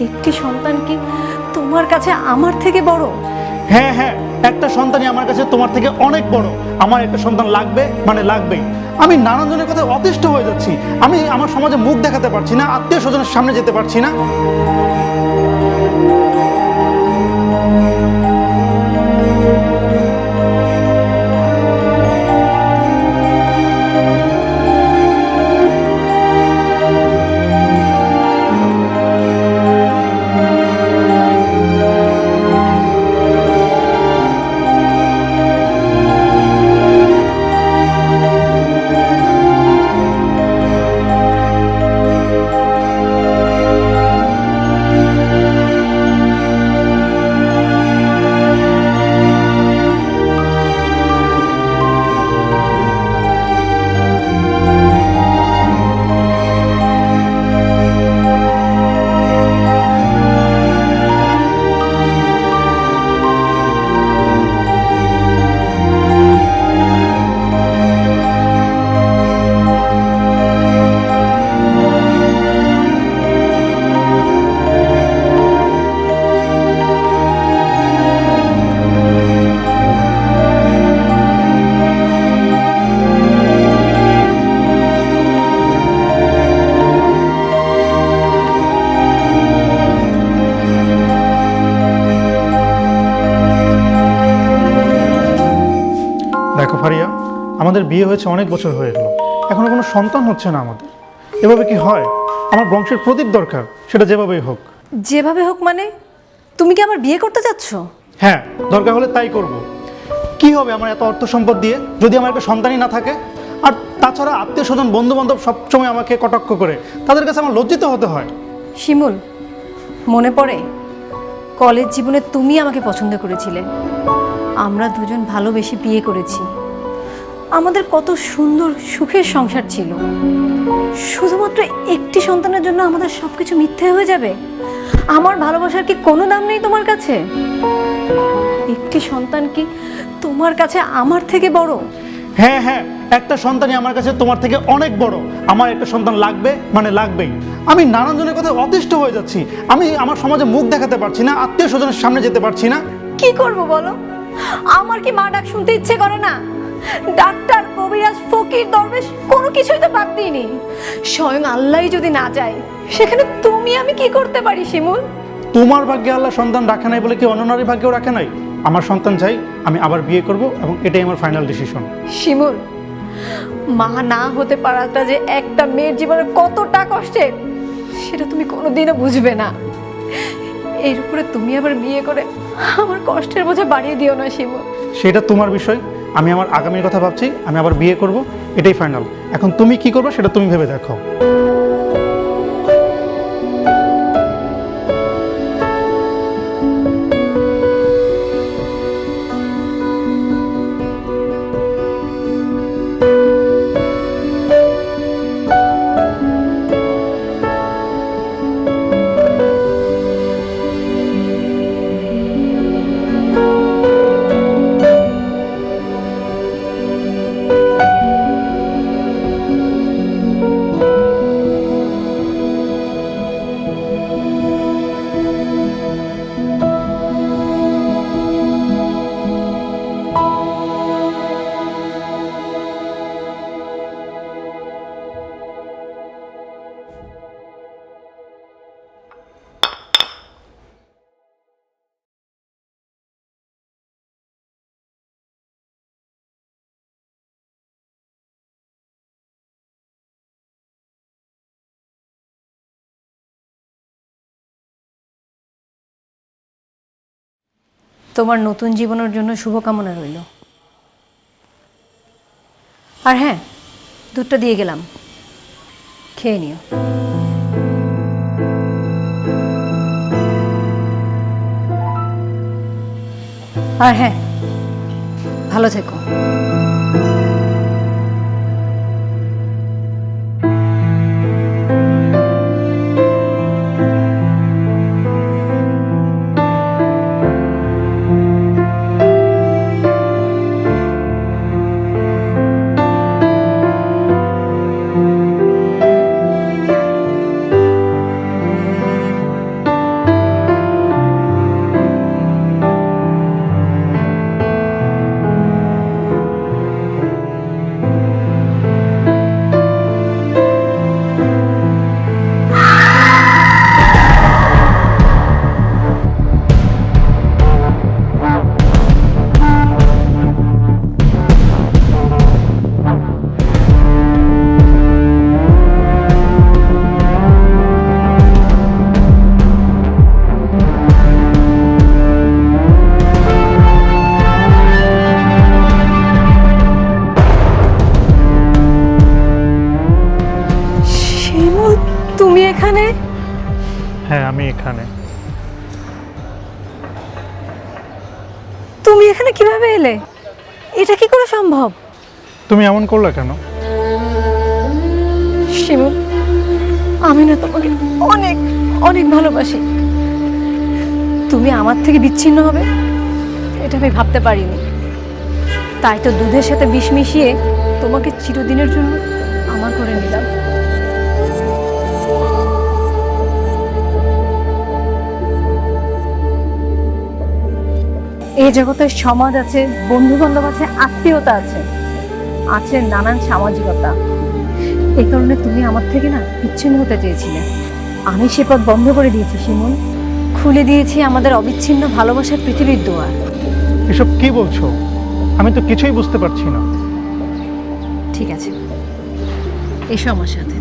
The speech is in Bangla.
একটি সন্তান কি তোমার কাছে আমার থেকে বড়? হ্যাঁ হ্যাঁ একটা সন্তানই আমার কাছে তোমার থেকে অনেক বড়। আমার একটা সন্তান লাগবে মানে লাগবেই। আমি নানান জনের কথা অতিষ্ঠ হয়ে যাচ্ছি। আমি আমার সমাজে মুখ দেখাতে পারছি না আত্মীয় স্বজনের সামনে যেতে পারছি না। আমাদের বিয়ে হয়েছে অনেক বছর হয়ে গেল। এখনও কোনো সন্তান হচ্ছে না আমাদের। এভাবে কি হয়? আমার বংশের প্রদীপ দরকার সেটা যেভাবেই হোক। যেভাবে হোক মানে? তুমি কি আমার বিয়ে করতে যাচ্ছ? হ্যাঁ দরকার হলে তাই করব। কি হবে আমার এত অর্থ সম্পদ দিয়ে? যদি আমার একটা সন্তানই না থাকে? আর তাছাড়া আত্মীয় স্বজন বন্ধু বান্ধব সবসময় আমাকে কটাক্ষ করে। তাদের কাছে আমার লজ্জিত হতে হয়। শিমুল মনে পড়ে? কলেজ জীবনে তুমি আমাকে পছন্দ করেছিলে। আমরা দুজন ভালোবেসে বিয়ে করেছি। আমাদের কত সুন্দর সুখের সংসার ছিল। শুধুমাত্র একটি সন্তানের জন্য আমাদের সব কিছু মিথ্যে হয়ে যাবে? আমার ভালোবাসার কি কোনো দাম নেই তোমার কাছে? একটি সন্তান কি তোমার কাছে আমার থেকে বড়? হ্যাঁ হ্যাঁ একটা সন্তানই আমার কাছে তোমার থেকে অনেক বড়। আমার একটা সন্তান লাগবে মানে লাগবেই। আমি নানান জনের কথা অতিষ্ঠ হয়ে যাচ্ছি। আমি আমার সমাজে মুখ দেখাতে পারছি না আত্মীয় স্বজনের সামনে যেতে পারছি না। কি করব বলো? আমার কি মা ডাক শুনতে ইচ্ছে করে না? ডাক্তার কবিরাজ ফকির দরবেশ কোনো কিছুই তো বাদ দিইনি। স্বয়ং আল্লাহই যদি না যায় সেখানে তুমি আমি কি করতে পারি শিমুল? তোমার ভাগ্যে আল্লাহ সন্তান রাখে নাই বলে কি অন্য নারী ভাগ্যেও রাখে নাই? আমার সন্তান চাই আমি আবার বিয়ে করব এবং এটাই আমার ফাইনাল ডিসিশন শিমুল মা না হতে পারাটা যে একটা মেয়ের জীবনে কতটা কষ্টের সেটা তুমি কোনোদিনও বুঝবে না। এর উপরে তুমি আবার বিয়ে করে আমার কষ্টের বোঝা বাড়িয়ে দিও না শিমুল। সেটা তোমার বিষয় আমি আমার আগামীর কথা ভাবছি, আমি আবার বিয়ে করব, এটাই ফাইনাল এখন তুমি কি করবে সেটা তুমি ভেবে দেখো। তোমার নতুন জীবনের জন্য শুভকামনা রইল। আর হ্যাঁ দুধটা দিয়ে গেলাম। খেয়ে নিও। আর হ্যাঁ ভালো থেকো। কীভাবে এলে? এটা কি করে সম্ভব? তুমি এমন করলে কেন? শিমুল আমি না তোমাকে অনেক অনেক ভালোবাসি। তুমি আমার থেকে বিচ্ছিন্ন হবে এটা আমি ভাবতে পারিনি। তাই তো দুধের সাথে বিষ মিশিয়ে তোমাকে চিরদিনের জন্য আমার করে নিলাম। এই জগতে সমাজ আছে বন্ধু বান্ধব আছে আত্মীয়তা আছে আছে নানান সামাজিকতা। এই কারণে তুমি আমার থেকে না বিচ্ছিন্ন হতে চেয়েছিলে। আমি সে পথ বন্ধ করে দিয়েছি শিমুল। খুলে দিয়েছি আমাদের অবিচ্ছিন্ন ভালোবাসার পৃথিবীর দোয়ার। এসব কি বলছো? আমি তো কিছুই বুঝতে পারছি না। ঠিক আছে। এসো আমার সাথে।